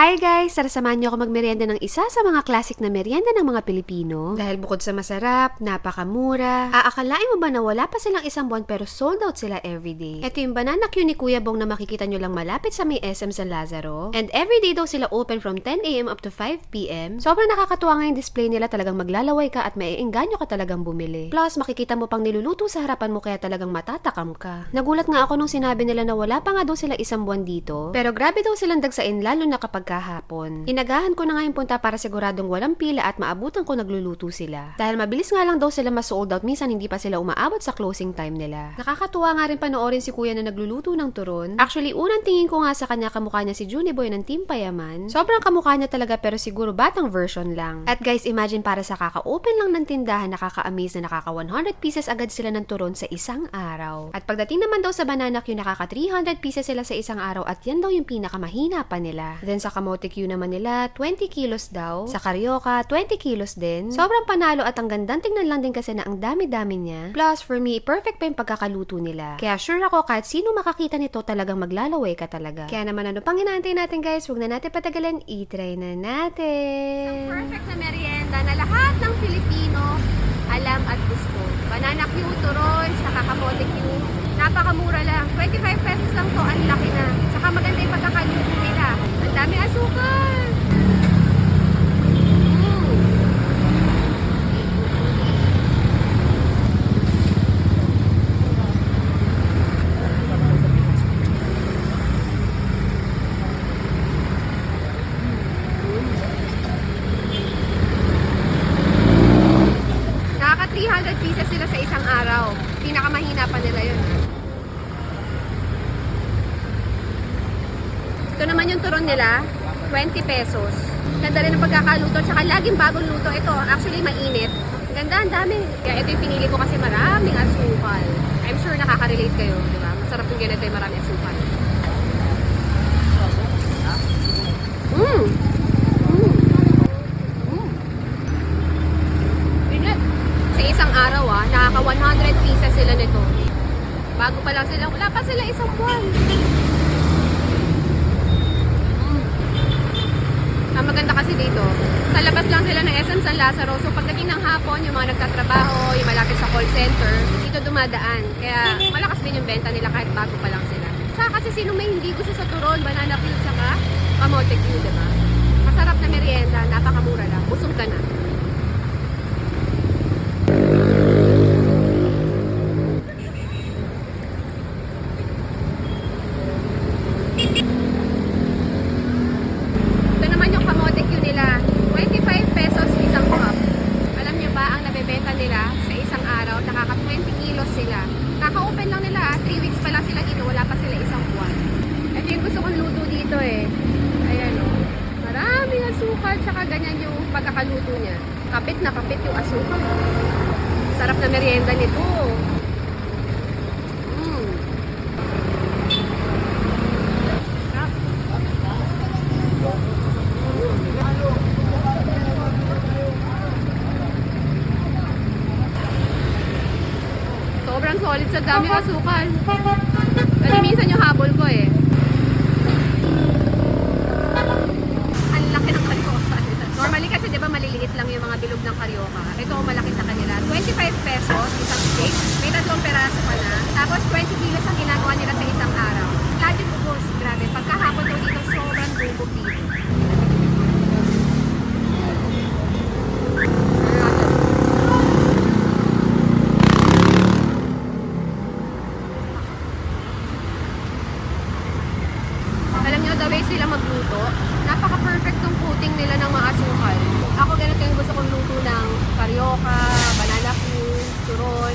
Hi guys! Tara niyo ako magmerienda ng isa sa mga classic na merienda ng mga Pilipino. Dahil bukod sa masarap, napakamura, aakalain mo ba na wala pa silang isang buwan pero sold out sila everyday? Ito yung banana queue ni Kuya Bong na makikita nyo lang malapit sa may SM San Lazaro. And everyday daw sila open from 10am up to 5pm. Sobrang nakakatuwa nga yung display nila talagang maglalaway ka at maiengganyo ka talagang bumili. Plus, makikita mo pang niluluto sa harapan mo kaya talagang matatakam ka. Nagulat nga ako nung sinabi nila na wala pa nga daw sila isang buwan dito. Pero grabe daw silang dagsain lalo na kapag kahapon. Inagahan ko na nga yung punta para siguradong walang pila at maabutan ko nagluluto sila. Dahil mabilis nga lang daw sila ma-sold out, minsan hindi pa sila umaabot sa closing time nila. Nakakatuwa nga rin panoorin si kuya na nagluluto ng turon. Actually, unang tingin ko nga sa kanya kamukha niya si Junie Boy ng Team Payaman. Sobrang kamukha niya talaga pero siguro batang version lang. At guys, imagine para sa kaka-open lang ng tindahan, nakaka-amaze na nakaka 100 pieces agad sila ng turon sa isang araw. At pagdating naman daw sa banana queue, nakaka 300 pieces sila sa isang araw at yan daw yung pinakamahina pa nila. Then sa kamote queue naman nila, 20 kilos daw. Sa Carioca, 20 kilos din. Sobrang panalo at ang gandang tingnan lang din kasi na ang dami-dami niya. Plus, for me, perfect pa yung pagkakaluto nila. Kaya sure ako kahit sino makakita nito talagang maglalaway ka talaga. Kaya naman ano pang inaantay natin guys, huwag na natin patagalin, i-try na natin. perfect na merienda na lahat ng Pilipino alam at gusto. Banana Q, turon, saka kamote Q. Napakamura lang. 25 pesos lang to, ang laki na. Saka maganda yung pagkakaluto nila. Ang dami asukal. Mm. Nakaka 300 pieces sila sa isang araw. Pinakamahina pa nila yun. Ito naman yung turon nila, 20 pesos. Ganda rin ang pagkakaluto, tsaka laging bagong luto. Ito, actually mainit. Ganda, ang dami. Kaya ito yung pinili ko kasi maraming asukal. I'm sure nakaka-relate kayo, di ba? Masarap yung ganito yung maraming asukal. Mmm! Mmm! Mmm! Sa isang araw ah, nakaka 100 pieces sila nito. Bago pa lang sila, wala pa sila isang buwan. Mm. Ang maganda kasi dito, sa labas lang sila ng SM San Lazaro. So pagdating ng hapon, yung mga nagtatrabaho, yung malapit sa call center, dito dumadaan. Kaya malakas din yung benta nila kahit bago pa lang sila. Saka kasi sino may hindi gusto sa turon, banana peel, saka kamote Q, di ba? Masarap na merienda, napakamura lang. Busog ka na. Ito naman yung kamote queue nila. 25 pesos isang cup. Alam niyo ba, ang nabebenta nila sa isang araw, nakaka 20 kilos sila. Kaka-open lang nila, 3 weeks pa lang sila dito, wala pa sila isang buwan. Ito yung gusto kong luto dito eh. Ayan o. Maraming asukal, tsaka ganyan yung pagkakaluto niya. Kapit na kapit yung asukal. Sarap na merienda nito. Mm. Sarap. Sobrang solid sa dami asukal. Kasi minsan yung habol ko eh. Ang laki ng karyoka. Normally kasi di ba maliliit lang yung mga bilog ng karyoka. Ito malaki sa kanila. 25 pesos isang steak. May tatlong peraso pa na. Tapos 20 kilos ang ginagawa nila sa isang araw. Yung ubos. Grabe. Pagkahapon daw dito, sobrang bubog dito. Alam nyo, the way sila magluto, napaka-perfect ng coating nila ng mga asukal. Ako ganito yung gusto kong luto ng karyoka, banana queue, turon.